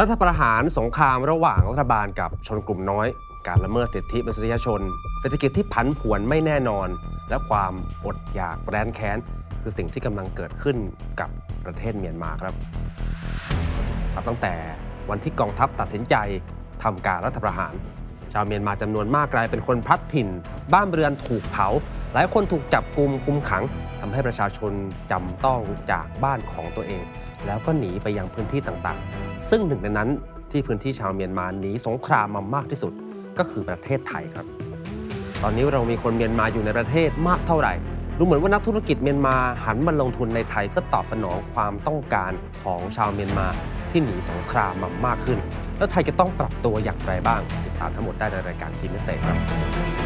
รัฐประหารสงครามระหว่างรัฐบาลกับชนกลุ่มน้อย การละเมิดสิทธิมนุษยชน เศรษฐกิจที่ผันผวนไม่แน่นอน และความอดอยากแร้นแค้น คือสิ่งที่กำลังเกิดขึ้นกับประเทศเมียนมาครับนับตั้งแต่วันที่กองทัพตัดสินใจทำการรัฐประหาร ชาวเมียนมาจำนวนมากกลายเป็นคนพลัดถิ่น บ้านเรือนถูกเผา หลายคนถูกจับกลุมคุมขังทำให้ประชาชนจำต้องจากบ้านของตัวเอง แล้วก็หนีไปยังพื้นที่ต่างๆ ซึ่งหนึ่งในนั้นที่พื้นที่ชาวเมียนมาหนีสงครามมามากที่สุดก็คือประเทศไทยครับ ตอนนี้เรามีคนเมียนมาอยู่ในประเทศมากเท่าไหร่ ดูเหมือนว่านักธุรกิจเมียนมาหันมาลงทุนในไทยเพื่อตอบสนองความต้องการของชาวเมียนมาที่หนีสงครามมามากขึ้น แล้วไทยจะต้องปรับตัวอย่างไรบ้าง ติดตามทั้งหมดได้ในรายการคีมเสเซครับ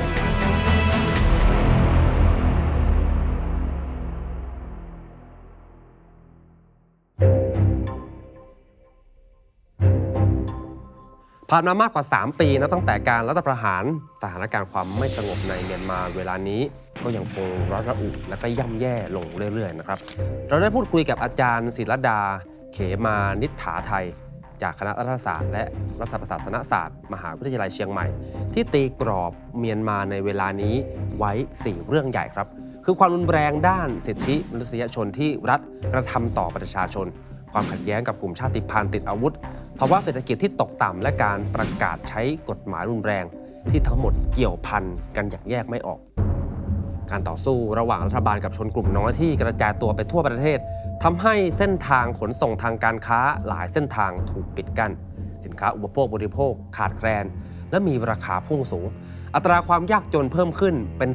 ผ่านมามากกว่า 3 ปีนะตั้งแต่การรัฐประหารสถานการณ์ความไม่สงบในเมียนมาเวลานี้ก็ยังคงร้อนระอุและก็ย่ำแย่ลงเรื่อยๆนะครับเราได้พูดคุยกับอาจารย์ศิรดา เขมานิษฐาไทย จากคณะรัฐศาสตร์ และรัฐประศาสนศาสตร์ มหาวิทยาลัยเชียงใหม่ ที่ตีกรอบเมียนมาในเวลานี้ไว้ 4 เรื่องใหญ่ครับ คือความรุนแรงด้านสิทธิมนุษยชนที่รัฐกระทำต่อประชาชน ความขัดแย้งกับกลุ่มชาติพันธุ์ติดอาวุธภาวะเศรษฐกิจที่ตกต่ำและการประกาศใช้กฎหมายรุนแรง ที่ทั้งหมดเกี่ยวพันกันอย่างแยกไม่ออก การต่อสู้ระหว่างรัฐบาลกับชนกลุ่มน้อยที่กระจายตัวไปทั่วประเทศทำให้เส้นทางขนส่งทางการค้าหลายเส้นทางถูกปิดกัน้นสินค้าอุปโภคบริโภคขาดแคลน และมีราคาพุ่งสูง อัตราความยากจนเพิ่มขึ้นเป็น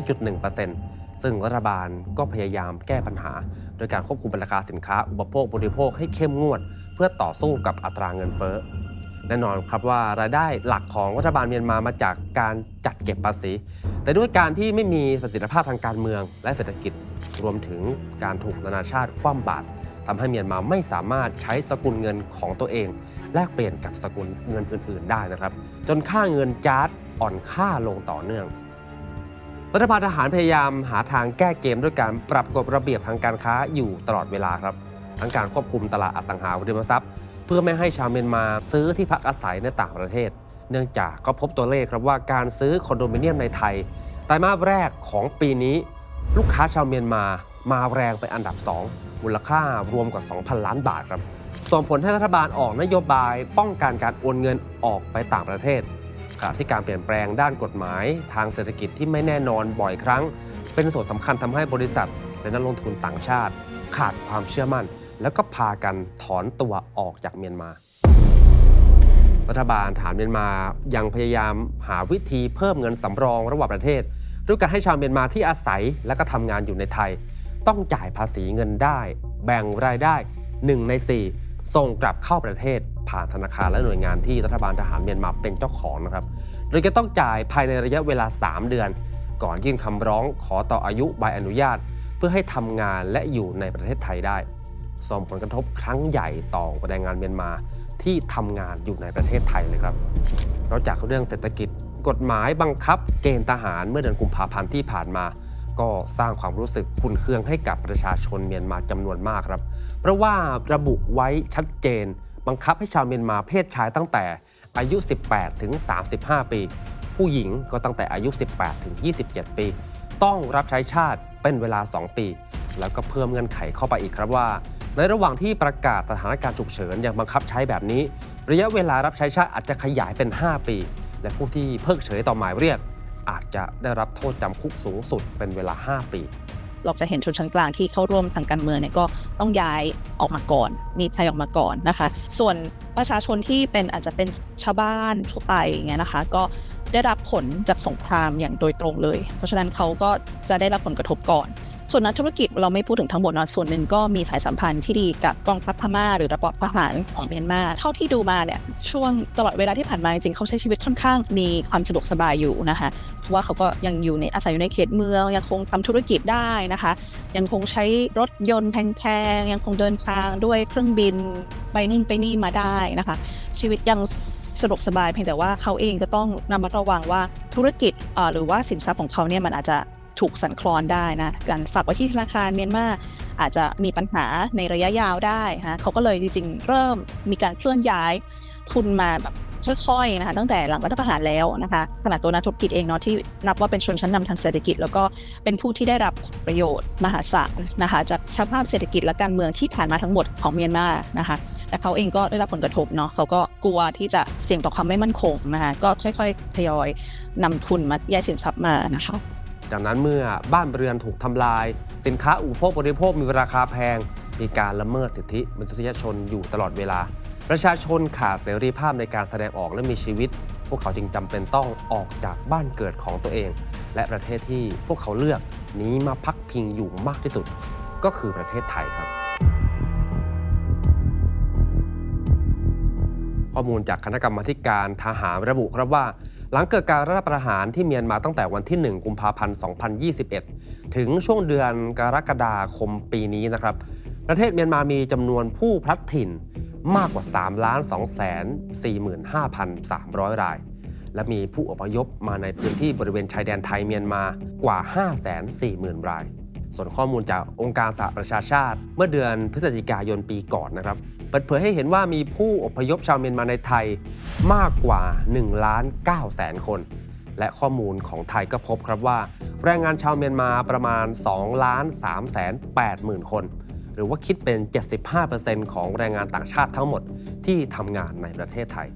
32.1%ซึ่งรัฐบาลก็พยายามแก้ปัญหา โดยการควบคุมราคาสินค้าอุปโภคบริโภคให้เข้มงวด เพื่อต่อสู้กับอัตราเงินเฟ้อแน่นอนครับว่ารายได้หลักของรัฐบาลเมียนมามาจากการจัดเก็บภาษี แต่ด้วยการที่ไม่มีสถียรภาพทางการเมืองและเศรษฐกิจรวมถึงการถูกนานาชาติคว่ำบาตรทำให้เมียนมาไม่สามารถใช้สกุลเงินของตัวเอง แลกเปลี่ยนกับสกุลเงินอื่น ๆ ได้นะครับ จนค่าเงินจาร์ดอ่อนค่าลงต่อเนื่อง รัฐบาลทหารพยายามหาทางแก้เกมด้วยการปรับกฎระเบียบทางการค้าอยู่ตลอดเวลาครับ ทั้งการควบคุมตลาดอสังหาริมทรัพย์ เพื่อไม่ให้ชาวเมียนมาซื้อที่พักอาศัยในต่างประเทศ เนื่องจากก็พบตัวเลขครับว่าการซื้อคอนโดมิเนียมในไทยไตรมาสแรกของปีนี้ ลูกค้าชาวเมียนมามาแรงเป็นอันดับ 2 มูลค่ารวมกว่า 2,000 ล้านบาทครับส่งผลให้รัฐบาลออกนโยบายป้องกันการโอนเงินออกไปต่างประเทศ ขณะที่การเปลี่ยนแปลงด้านกฎหมาย ทางเศรษฐกิจที่ไม่แน่นอนบ่อยครั้ง เป็นส่วนสำคัญทำให้บริษัท และนักลงทุนต่างชาติ ขาดความเชื่อมั่น แล้วก็พากันถอนตัวออกจากเมียนมา รัฐบาลฐานเมียนมายังพยายามหาวิธีเพิ่มเงินสำรองระหว่างประเทศด้วยการให้ชาวเมียนมาที่อาศัยและก็ทำงานอยู่ในไทย ต้องจ่ายภาษีเงินได้ แบ่งรายได้ 1 ใน 4 ส่งกลับเข้าประเทศผ่านธนาคารและหน่วยงานที่รัฐบาลทหารเมียนมาเป็นเจ้าของนะครับ โดยจะต้องจ่ายภายในระยะเวลา 3 เดือน ก่อนยื่นคำร้องขอต่ออายุใบอนุญาต เพื่อให้ทำงานและอยู่ในประเทศไทยได้ ส่งผลกระทบครั้งใหญ่ต่อแรงงานเมียนมาที่ทำงานอยู่ในประเทศไทยเลยครับนอกจากเรื่องเศรษฐกิจ กฎหมายบังคับ เกณฑ์ทหารเมื่อเดือนกุมภาพันธ์ที่ผ่านมา ก็สร้างความรู้สึกขุนเคืองให้กับประชาชนเมียนมาจำนวนมากครับ เพราะว่าระบุไว้ชัดเจน บังคับให้ชาวเมียนมาเพศชายตั้งแต่อายุ 18 ถึง 35 ปี ผู้หญิงก็ตั้งแต่อายุ 18 ถึง 27 ปี ต้องรับใช้ชาติเป็นเวลา 2 ปี แล้วก็เพิ่มเงื่อนไขเข้าไปอีกครับว่า ในระหว่างที่ประกาศสถานการณ์ฉุกเฉินอย่างบังคับใช้แบบนี้ ระยะเวลารับใช้ชาติอาจจะขยายเป็น 5 ปี และผู้ที่เพิกเฉยต่อหมายเรียก อาจจะได้รับโทษจำคุกสูงสุดเป็นเวลา 5 ปีเราจะเห็นชนชั้นกลางที่เข้าร่วมทางการเมืองเนี่ยก็ต้องย้ายออกมาก่อนหนีภัยออกมาก่อนนะคะ ส่วนประชาชนที่เป็นอาจจะเป็นชาวบ้านทั่วไปอย่างเงี้ยนะคะ ก็ได้รับผลจากสงครามอย่างโดยตรงเลย เพราะฉะนั้นเขาก็จะได้รับผลกระทบก่อน ส่วนนักธุรกิจเราไม่พูดถึงทั้งหมดนะส่วนหนึ่งก็มีสายสัมพันธ์ที่ดีกับกองทัพพม่าหรือระบอบทหารของเมียนมาเท่าที่ดูมาเนี่ยช่วงตลอดเวลาที่ผ่านมาจริงเขาใช้ชีวิตค่อนข้างมีความสะดวกสบายอยู่นะคะเพราะว่าเขาก็ยังอยู่ในอาศัยอยู่ในเขตเมืองยังคงทำธุรกิจได้นะคะ ยังคงใช้รถยนต์แพงๆยังคงเดินทางด้วยเครื่องบินไปนู่นไปนี่มาได้นะคะ ชีวิตยังสะดวกสบายเพียงแต่ว่าเขาเองก็ต้องระมัดระวังว่าธุรกิจหรือว่าสินทรัพย์ของเขาเนี่ยมันอาจจะ ถูกสั่นคลอนได้นะการฝากไว้ที่ธนาคารเมียนมาอาจจะมีปัญหาในระยะยาวได้นะเขาก็เลยจริงๆ เริ่มมีการเคลื่อนย้ายทุนมาแบบค่อยๆนะคะตั้งแต่หลังรัฐประหารแล้วนะคะขณะตัวนักธุรกิจเองเนาะที่นับว่าเป็นชนชั้นนำทางเศรษฐกิจ แล้วก็เป็นผู้ที่ได้รับประโยชน์มหาศาลนะคะจากสภาพเศรษฐกิจและการเมืองที่ผ่านมาทั้งหมดของเมียนมานะคะแต่เขาเองก็ได้รับผลกระทบเนาะเขาก็กลัวที่จะเสี่ยงต่อความไม่มั่นคงนะคะก็ค่อยๆทยอยนำทุนมาแยกสินทรัพย์มานะคะ จากนั้นเมื่อบ้านเรือนถูกทำลาย สินค้าอุปโภคบริโภคมีราคาแพง มีการละเมิดสิทธิมนุษยชนอยู่ตลอดเวลา ประชาชนขาดเสรีภาพในการแสดงออกและมีชีวิต พวกเขาจึงจำเป็นต้องออกจากบ้านเกิดของตัวเอง และประเทศที่พวกเขาเลือกนี้มาพักพิงอยู่มากที่สุด ก็คือประเทศไทยครับข้อมูลจากคณะกรรมการทหารระบุครับว่า หลังเกิดการรัฐประหารที่เมียนมาตั้งแต่วันที่ 1 กุมภาพันธ์ 2021 ถึงช่วงเดือนกรกฎาคมปีนี้นะครับ ประเทศเมียนมามีจำนวนผู้พลัดถิ่นมากกว่า 3 ล้าน2 4 5 3 0 0 ราย และมีผู้อพยพมาในพื้นที่บริเวณชายแดนไทยเมียนมากว่า 540,000 ราย ส่วนข้อมูลจากองค์การสหประชาชาติ เมื่อเดือนพฤศจิกายนปีก่อนนะครับ เปิดเผยให้เห็นว่ามีผู้อพยพชาวเมียนมาในไทยมากกว่า1ล้าน9แสนคน และข้อมูลของไทยก็พบครับว่า แรงงานชาวเมียนมาประมาณ2ล้าน3แสน8หมื่นคน หรือว่าคิดเป็น 75%ของแรงงานต่างชาติทั้งหมดที่ทำงานในประเทศไทย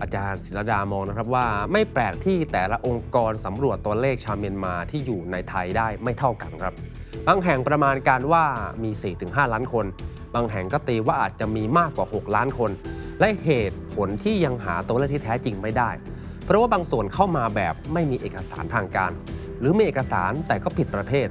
อาจารย์ศิรดามองนะครับว่าไม่แปลกที่แต่ละองค์กรสำรวจตัวเลขชาวเมียนมาที่อยู่ในไทยได้ไม่เท่ากันครับบางแห่งประมาณการว่ามี 4-5 ล้านคน บางแห่งก็ตีว่าอาจจะมีมากกว่า 6 ล้านคน และเหตุผลที่ยังหาตัวเลขที่แท้จริงไม่ได้ เพราะว่าบางส่วนเข้ามาแบบไม่มีเอกสารทางการ หรือมีเอกสารแต่ก็ผิดประเภท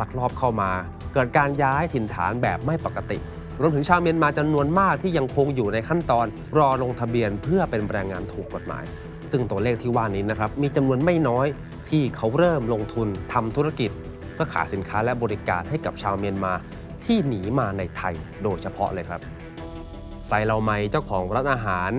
ลักลอบเข้ามา เกิดการย้ายถิ่นฐานแบบไม่ปกติรวมถึงชาวเมียนมาจำนวนมากที่ยังคงอยู่ในขั้นตอน รอลงทะเบียนเพื่อเป็นแรงงานถูกกฎหมาย ซึ่งตัวเลขที่ว่านี้นะครับ มีจำนวนไม่น้อยที่เขาเริ่มลงทุนทำธุรกิจเพื่อขายสินค้าและบริการให้กับชาวเมียนมา ที่หนีมาในไทยโดยเฉพาะเลยครับไซเราไมเจ้าของร้านอาหาร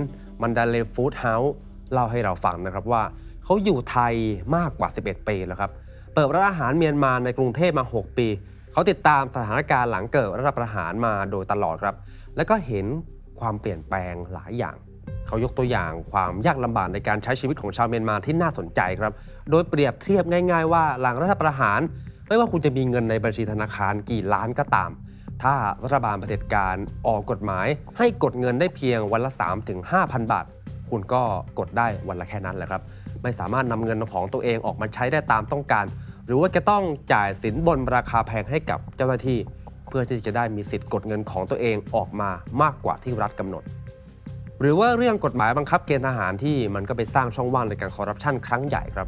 มันดาเลฟู้ดเฮาส์เล่าให้เราฟังนะครับว่า เขาอยู่ไทยมากกว่า 11 ปีแล้วครับ เปิดร้านอาหารเมียนมาในกรุงเทพมา 6 ปี เขาติดตามสถานการณ์หลังเกิดรัฐประหารมาโดยตลอดครับ แล้วก็เห็นความเปลี่ยนแปลงหลายอย่าง เขายกตัวอย่างความยากลำบากในการใช้ชีวิตของชาวเมียนมาที่น่าสนใจครับ โดยเปรียบเทียบง่าย ๆ ว่าหลังรัฐประหาร ไม่ว่าคุณจะมีเงินในบัญชีธนาคารกี่ล้านก็ตาม ถ้ารัฐบาลเผด็จการออกกฎหมาย ให้กดเงินได้เพียงวันละ3ถึง5,000 บาท คุณก็กดได้วันละแค่นั้นแหละครับ ไม่สามารถนำเงินของตัวเองออกมาใช้ได้ตามต้องการ หรือว่าจะต้องจ่ายสินบนราคาแพงให้กับเจ้าหน้าที่ เพื่อที่จะได้มีสิทธิ์กดเงินของตัวเองออกมามากกว่าที่รัฐกำหนดหรือว่าเรื่องกฎหมายบังคับเกณฑ์ทหารที่มันก็ไปสร้างช่องว่างในการคอร์รัปชันครั้งใหญ่ครับ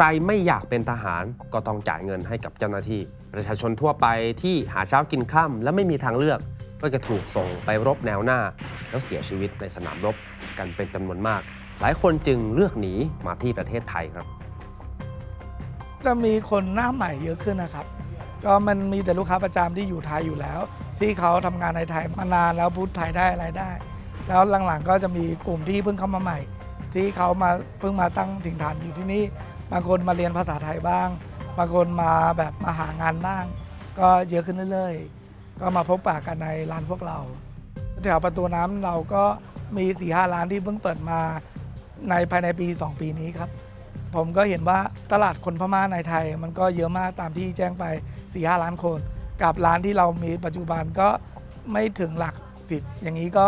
ใครไม่อยากเป็นทหารก็ต้องจ่ายเงินให้กับเจ้าหน้าที่ ประชาชนทั่วไปที่หาเช้ากินข้าและไม่มีทางเลือก ก็จะถูกส่งไปรบแนวหน้า แล้วเสียชีวิตในสนามรบกันเป็นจำนวนมาก หลายคนจึงเลือกหนีมาที่ประเทศไทยครับ จะมีคนหน้าใหม่เยอะขึ้นนะครับ ก็มันมีแต่ลูกค้าประจำที่อยู่ไทยอยู่แล้ว ที่เขาทำงานในไทยมานานแล้วพูดไทยได้อะไรได้ แล้วหลังๆก็จะมีกลุ่มที่เพิ่งเข้ามาใหม่ ที่เขามาเพิ่งมาตั้งถิ่นฐานอยู่ที่นี่ บางคนมาเรียนภาษาไทยบ้าง บางคนมาแบบมาหางานบ้าง ก็เยอะขึ้นเรื่อยๆ ก็มาพบปะกันในร้านพวกเรา แถวประตูน้ำเราก็มี4ี่ห้าร้านที่เพิ่งเปิดมาในภายในปี 2 ปีนี้ครับ ผมก็เห็นว่าตลาดคนพม่าในไทย มันก็เยอะมากตามที่แจ้งไป4ี่ห้าล้านคน กับร้านที่เรามีปัจจุบันก็ไม่ถึงหลักสิบอย่างนี้ก็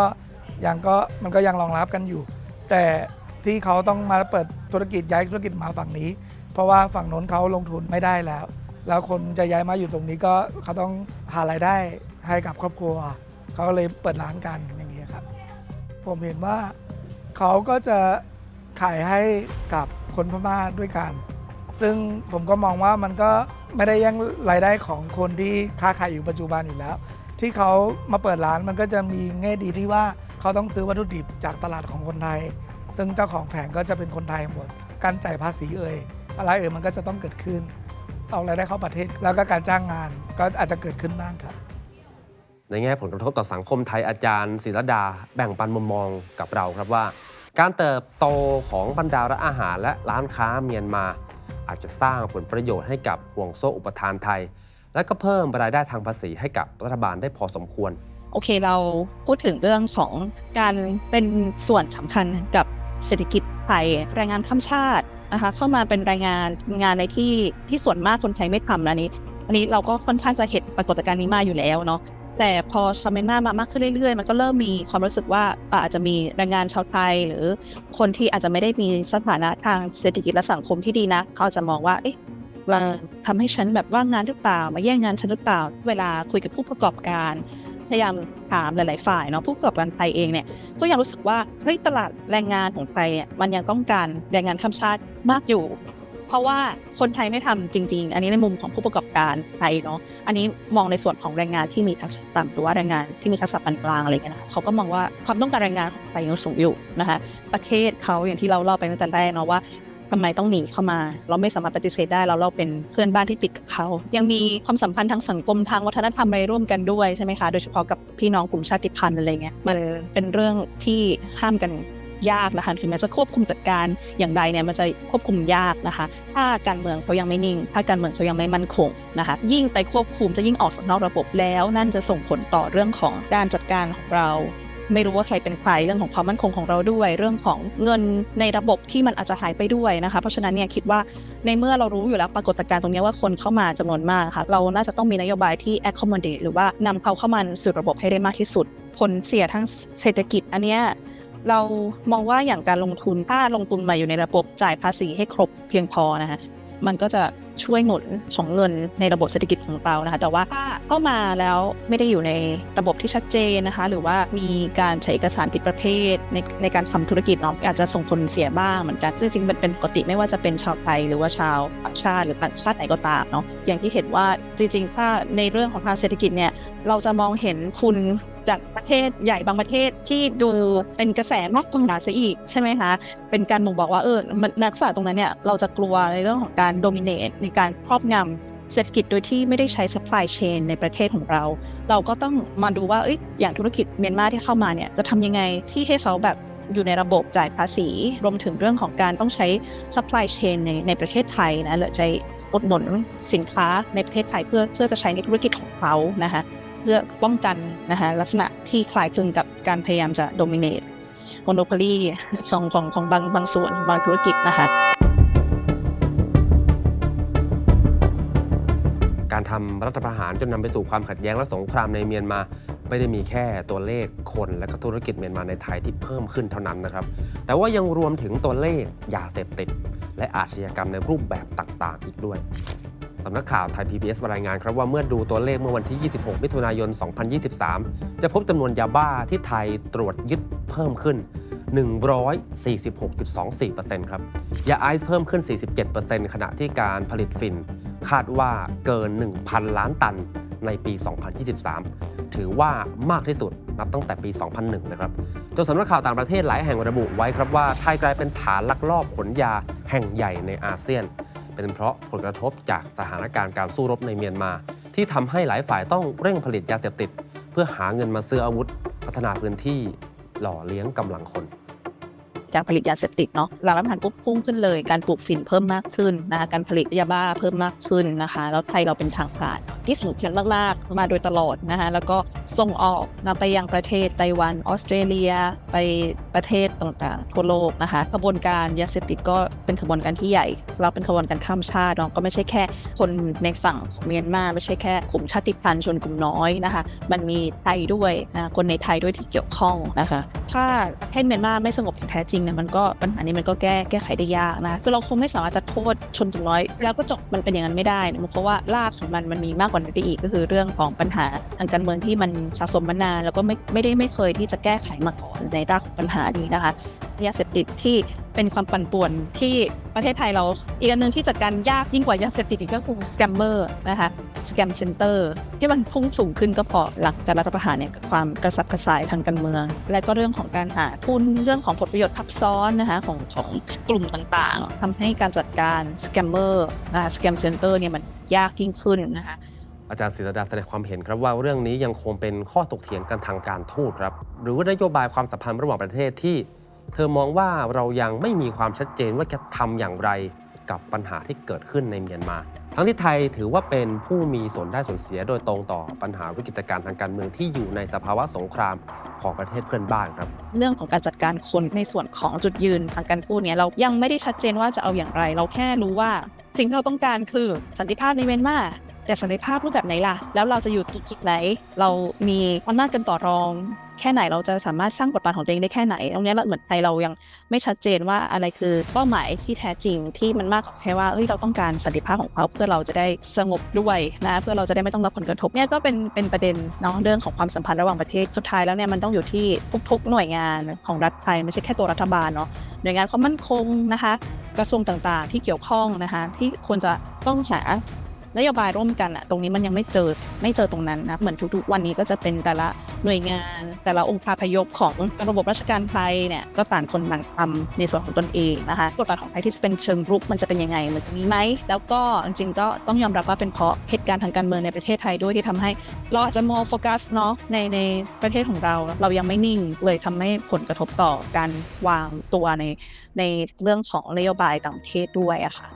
ยังก็มันก็ยังรองรับกันอยู่ แต่ที่เขาต้องมาเปิด ธุรกิจย้ายธุรกิจมาฝั่งนี้ เพราะว่าฝั่งโน้นเขาลงทุนไม่ได้แล้ว แล้วคนจะย้ายมาอยู่ตรงนี้ก็เขาต้องหารายได้ให้กับครอบครัว เขาก็เลยเปิดร้านกันอย่างนี้ครับ ผมเห็นว่าเขาก็จะขายให้กับคนพม่าด้วยกัน ซึ่งผมก็มองว่ามันก็ไม่ได้แย่งรายได้ของคนที่ค้าขายอยู่ปัจจุบันอยู่แล้ว ที่เขามาเปิดร้านมันก็จะมีแง่ดีที่ว่าเขาต้องซื้อวัตถุดิบจากตลาดของคนไทย ซึ่งเจ้าของแผงก็จะเป็นคนไทยหมด การจ่ายภาษีเอ่ยอะไรเอ่ยมันก็จะต้องเกิดขึ้น เอารายได้เข้าประเทศ แล้วก็การจ้างงานก็อาจจะเกิดขึ้นบ้างครับในแง่ผลกระทบต่อสังคมไทยอาจารย์ศิรดา แบ่งปันมุมมองกับเราครับว่า การเติบโตของบรรดาร้านอาหารและร้านค้าเมียนมา อาจจะสร้างผลประโยชน์ให้กับห่วงโซ่อุปทานไทย และก็เพิ่มรายได้ทางภาษีให้กับรัฐบาลได้พอสมควร โอเคเราพูดถึงเรื่องของการเป็นส่วนสำคัญกับ เศรษฐกิจไทยแรงงานข้ามชาตินะคะเข้ามาเป็นแรงงานงานในที่ที่ส่วนมากคนไทยไม่ทำนะอันนี้ อันนี้เราก็ค่อนข้างจะเห็นปรากฏการณ์นี้มาอยู่แล้วเนาะแต่พอชาวเมียนมามามากขึ้นเรื่อยๆ มันก็เริ่มมีความรู้สึกว่าอาจจะมีแรงงานชาวไทย หรือคนที่อาจจะไม่ได้มีสถานะทางเศรษฐกิจและสังคมที่ดีนะเขาจจะมองว่าเอ๊ะมาทำให้ฉันแบบว่างงานหรือเปล่า มาแย่งงานฉันหรือเปล่า เวลาคุยกับผู้ประกอบการ พยายามถามหลาย ๆ ฝ่ายเนาะผู้ประกอบการไทยเองเนี่ยก็ยังรู้สึกว่าเฮ้ยตลาดแรงงานของไทยเนี่ยมันยังต้องการแรงงานข้ามชาติมากอยู่ เพราะว่าคนไทยไม่ทำจริง ๆ อันนี้ในมุมของผู้ประกอบการไทยเนาะอันนี้มองในส่วนของแรงงานที่มีทักษะต่ำหรือว่าแรงงานที่มีทักษะปานกลางอะไรเงี้ยนะคะเขาก็มองว่าความต้องการแรงงานของไทยยังสูงอยู่นะคะประเทศเขาอย่างที่เราเล่าไปตั้งแต่แรกเนาะว่า ทำไมต้องหนีเข้ามา เราไม่สามารถปฏิเสธได้เราเราเป็นเพื่อนบ้านที่ติดกับเขา ยังมีความสัมพันธ์ทางสังคมทางวัฒนธรรมอะไรร่วมกันด้วยใช่ไหมคะ โดยเฉพาะกับพี่น้องกลุ่มชาติพันธุ์อะไรเงี้ยมันเป็นเรื่องที่ห้ามกันยากนะคะถึงแม้จะควบคุมจัดการอย่างใดเนี่ยมันจะควบคุมยากนะคะ ถ้าการเมืองเขายังไม่นิ่ง ถ้าการเมืองเขายังไม่มั่นคงนะคะ ยิ่งไปควบคุมจะยิ่งออกจากนอกระบบแล้ว นั่นจะส่งผลต่อเรื่องของการจัดการของเรา ไม่รู้ว่าใครเป็นใครเรื่องของความมั่นคงของเราด้วย เรื่องของเงินในระบบที่มันอาจจะหายไปด้วยนะคะ เพราะฉะนั้นเนี่ยคิดว่าในเมื่อเรารู้อยู่แล้วปรากฏการณ์ตรงนี้ว่าคนเข้ามาจำนวนมากค่ะเราน่าจะต้องมีนโยบายที่ accommodate หรือว่านำเขาเข้ามาสู่ระบบให้ได้มากที่สุด ผลเสียทั้งเศรษฐกิจอันเนี้ยเรามองว่าอย่างการลงทุนถ้าลงทุนมาอยู่ในระบบจ่ายภาษีให้ครบเพียงพอนะคะมันก็จะ ช่วยหนุนของเงินในระบบเศรษฐกิจของเรานะคะ แต่ว่าถ้าเข้ามาแล้วไม่ได้อยู่ในระบบที่ชัดเจนนะคะ หรือว่ามีการใช้เอกสารผิดประเภทในในการทำธุรกิจเนาะอาจจะส่งผลเสียบ้างเหมือนกันซึ่งจริงมันเป็นปกติไม่ว่าจะเป็นชาวไทยหรือว่าชาวต่างชาติหรือต่างชาติไหนก็ตามเนาะอย่างที่เห็นว่าจริงๆถ้าในเรื่องของทางเศรษฐกิจเนี่ยเราจะมองเห็นทุนจากประเทศใหญ่บางประเทศที่ดูเป็นกระแสมากกว่าเสียอีกใช่ไหมคะเป็นการบ่งบอกว่าเออนักศึกษาตรงนั้นเนี่ยเราจะกลัวในเรื่องของการโดมิเนตในการครอบงำเศรษฐกิจโดยที่ไม่ได้ใช้ supply chain ในประเทศของเรา เราก็ต้องมาดูว่าอยอย่างธุรกิจเมียนมาที่เข้ามาเนี่ยจะทำยังไงที่ให้เขาแบบอยู่ในระบบจ่ายภาษี รวมถึงเรื่องของการต้องใช้ supply chain ในในประเทศไทยนะหรือใจอุดหนุนสินค้าในประเทศไทยเพื่อเพื่อจะใช้ในธุรกิจของเขานะคะ เพื่อป้องกันนะคะลักษณะที่คล้ายคลึงกับการพยายามจะ dominate monopoly ของของของบางบางส่วนบางธุรกิจนะคะการทำรัฐประหารจนนำไปสู่ความขัดแย้งและสงครามในเมียนมา ไม่ได้มีแค่ตัวเลขคนและก็ธุรกิจเมียนมาในไทยที่เพิ่มขึ้นเท่านั้นนะครับ แต่ว่ายังรวมถึงตัวเลขยาเสพติด และอาชญากรรมในรูปแบบต่างๆ อีกด้วย สำนักข่าวไทย PBS รายงานครับว่าเมื่อดูตัวเลขเมื่อวันที่ 26 มิถุนายน 2023 จะพบจำนวนยาบ้าที่ไทยตรวจยึดเพิ่มขึ้น 146.24%ครับยาไอซ์เพิ่มขึ้น 47%ขณะที่การผลิตฝิ่นคาดว่าเกิน 1,000 ล้านตันในปี 2023 ถือว่ามากที่สุดนับตั้งแต่ปี 2001 นะครับจนสำนักข่าวต่างประเทศหลายแห่งระบุไว้ครับว่าไทยกลายเป็นฐานลักลอบขนยาแห่งใหญ่ในอาเซียน เป็นเพราะผลกระทบจากสถานการณ์การสู้รบในเมียนมา ที่ทำให้หลายฝ่ายต้องเร่งผลิตยาเสพติด เพื่อหาเงินมาซื้ออาวุธ พัฒนาพื้นที่หล่อเลี้ยงกำลังคน การผลิตยาเสพติดเนาะหลังรัฐประหารปุ๊บพุ่งขึ้นเลย การปลูกฝิ่นเพิ่มมากขึ้นนะคะการผลิตยาบ้าเพิ่มมากขึ้นนะคะ แล้วไทยเราเป็นทางผ่านที่สำคัญมากๆ มาโดยตลอดนะคะแล้วก็ส่งออกนะไปยังประเทศไต้หวันออสเตรเลีย ไปประเทศต่างๆทั่วโลกนะคะกระบวนการยาเสพติดก็เป็นกระบวนการที่ใหญ่เราเป็นกระบวนการข้ามชาติเนาะก็ไม่ใช่แค่ คนในฝั่งเมียนมาไม่ใช่แค่กลุ่มชาติพันธุ์ชนกลุ่มน้อยนะคะ มันมีไทยด้วยนะคนในไทยด้วยที่เกี่ยวข้องนะคะ ถ้าประเทศเมียนมาไม่สงบอย่างแท้จริงเนี่ยมันก็ปัญหานี้มันก็แก้แก้ไขได้ยากนะคือเราคงไม่สามารถจะโทษชนกลุ่มน้อย แล้วก็จบมันเป็นอย่างนั้นไม่ได้นะเพราะว่ารากของมันมันมีมากกว่านั้นไปอีกก็คือเรื่องของปัญหาทางการเมืองที่มันสะสมมานานแล้วก็ไม่ไม่ได้ไม่เคยที่จะแก้ไขมาก่อนในรากของปัญหานี้นะคะยาเสพติดที่เป็นความปั่นป่วนที่ประเทศไทยเรา อีกอันหนึ่งที่จัดการยากยิ่งกว่ายาเสพติดอีกก็คือสแกมเมอร์นะคะสแกมเซ็นเตอร์ที่มันพุ่งสูงขึ้นก็พราะหลังจากรัฐประหารเนี่ยความกระสับกระส่ายทางการเมือง และก็เรื่องของการหาทุนเรื่องของผลประโยชน์ทับซ้อนนะคะของของกลุ่มต่างๆทำให้การจัดการสแกมเมอร์นะคะสแกมเซ็นเตอร์เนี่ยมันยากยิ่งขึ้นนะคะอาจารย์ศิรดาแสดงความเห็นครับว่าเรื่องนี้ยังคงเป็นข้อตกเถียงกันทางการทูตครับ หรือว่านโยบายความสัมพันธ์ระหว่างประเทศที่ เธอมองว่าเรายังไม่มีความชัดเจนว่าจะทำอย่างไรกับปัญหาที่เกิดขึ้นในเมียนมา ทั้งที่ไทยถือว่าเป็นผู้มีส่วนได้ส่วนเสียโดยตรงต่อปัญหาวิกฤตการณ์ทางการเมืองที่อยู่ในสภาวะสงครามของประเทศเพื่อนบ้านครับ เรื่องของการจัดการคนในส่วนของจุดยืนทางการพูดเนี่ยเรายังไม่ได้ชัดเจนว่าจะเอาอย่างไร เราแค่รู้ว่าสิ่งที่เราต้องการคือสันติภาพในเมียนมาแต่สันติภาพรูปแบบไหนล่ะ แล้วเราจะอยู่จุดไหน เรามีอำนาจกันต่อรอง แค่ไหนเราจะสามารถสร้างบทบาทของตัวเองได้แค่ไหน ตรงนี้เราเหมือนไทยเรายังไม่ชัดเจนว่าอะไรคือเป้าหมายที่แท้จริงที่มันมากกว่าแค่ว่าเอ้ยเราต้องการสันติภาพของเขาเพื่อเราจะได้สงบด้วยนะเพื่อเราจะได้ไม่ต้องรับผลกระทบเนี่ยก็เป็นเป็นประเด็นเนาะเรื่องของความสัมพันธ์ระหว่างประเทศสุดท้ายแล้วเนี่ยมันต้องอยู่ที่ทุกๆ หน่วยงานของรัฐไทยไม่ใช่แค่ตัวรัฐบาลเนาะหน่วยงานความมั่นคงนะคะ กระทรวงต่างๆ ที่เกี่ยวข้องนะคะที่ควรจะต้องหา นโยบายร่วมกันอะตรงนี้มันยังไม่เจอไม่เจอตรงนั้นนะเหมือนทุกๆ วันนี้ก็จะเป็นแต่ละหน่วยงาน แต่ละองค์คาพยพของระบบราชการไทยเนี่ยก็ต่างคนต่างทำในส่วนของตนเองนะคะกฎหมายของไทยที่จะเป็นเชิงรุกมันจะเป็นยังไงมันจะมีไหมแล้วก็จริงๆก็ต้องยอมรับว่าเป็นเพราะเหตุการณ์ทางการเมืองในประเทศไทยด้วยที่ทำให้ เราอาจจะมองโฟกัสเนาะในในประเทศของเรา เรายังไม่นิ่งเลยทำให้ผลกระทบต่อการวางตัวในในเรื่องของนโยบายต่างประเทศด้วยอะค่ะ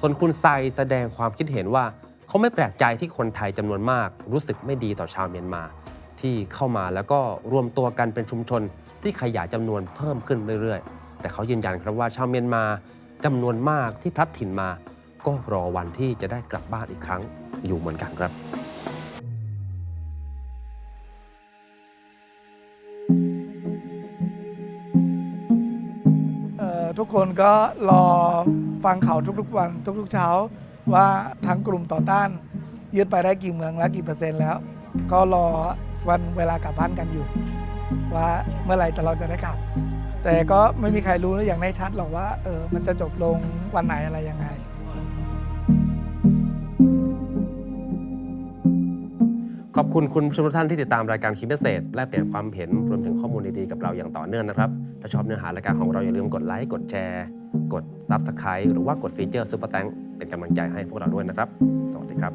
ส่วนคุณไซแสดงความคิดเห็นว่า เขาไม่แปลกใจที่คนไทยจำนวนมาก รู้สึกไม่ดีต่อชาวเมียนมา ที่เข้ามาแล้วก็รวมตัวกันเป็นชุมชน ที่ขยายจำนวนเพิ่มขึ้นเรื่อยๆ แต่เขายืนยันครับว่าชาวเมียนมาจำนวนมากที่พลัดถิ่นมา ก็รอวันที่จะได้กลับบ้านอีกครั้งอยู่เหมือนกันครับ กคนก็รอฟังข่าวทุกๆวันทุกๆเช้า ว่าทางกลุ่มต่อต้าน ยึดไปได้กี่เมืองและกี่เปอร์เซ็นต์แล้ว ก็รอวันเวลากลับบ้านกันอยู่ ว่าเมื่อไหร่แต่เราจะได้กลับ แต่ก็ไม่มีใครรู้อย่างแน่ชัดหรอกว่าเออมันจะจบลงวันไหนอะไรยังไง ขอบคุณคุณผู้ชมทุกท่านที่ติดตามรายการคิดเกษตรและเปลี่ยนความเห็นรวมถึงข้อมูลดีๆกับเราอย่างต่อเนื่องนะครับ ถ้าชอบเนื้อหารายการของเราอย่าลืมกดไลค์กดแชร์ กด Subscribe หรือว่ากดฟีเจอร์ซุปเปอร์แตงเป็นกำลังใจให้พวกเราด้วยนะครับ สวัสดีครับ